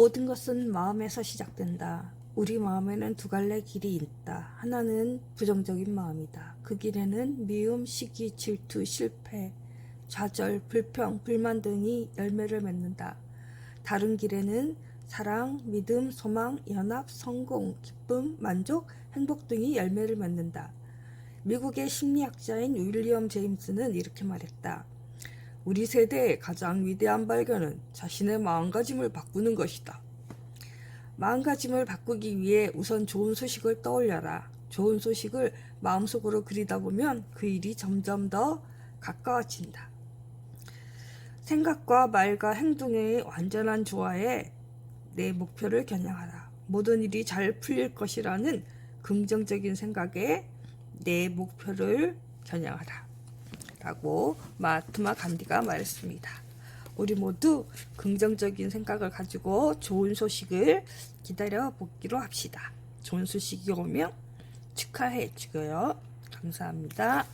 모든 것은 마음에서 시작된다. 우리 마음에는 두 갈래 길이 있다. 하나는 부정적인 마음이다. 그 길에는 미움, 시기, 질투, 실패, 좌절, 불평, 불만 등이 열매를 맺는다. 다른 길에는 사랑, 믿음, 소망, 연합, 성공, 기쁨, 만족, 행복 등이 열매를 맺는다. 미국의 심리학자인 윌리엄 제임스는 이렇게 말했다. 우리 세대의 가장 위대한 발견은 자신의 마음가짐을 바꾸는 것이다. 마음가짐을 바꾸기 위해 우선 좋은 소식을 떠올려라. 좋은 소식을 마음속으로 그리다 보면 그 일이 점점 더 가까워진다. 생각과 말과 행동의 완전한 조화에 내 목표를 겨냥하라. 모든 일이 잘 풀릴 것이라는 긍정적인 생각에 내 목표를 겨냥하라. 라고 마하트마 간디가 말했습니다. 우리 모두 긍정적인 생각을 가지고 좋은 소식을 기다려 보기로 합시다. 좋은 소식이 오면 축하해 주고요. 감사합니다.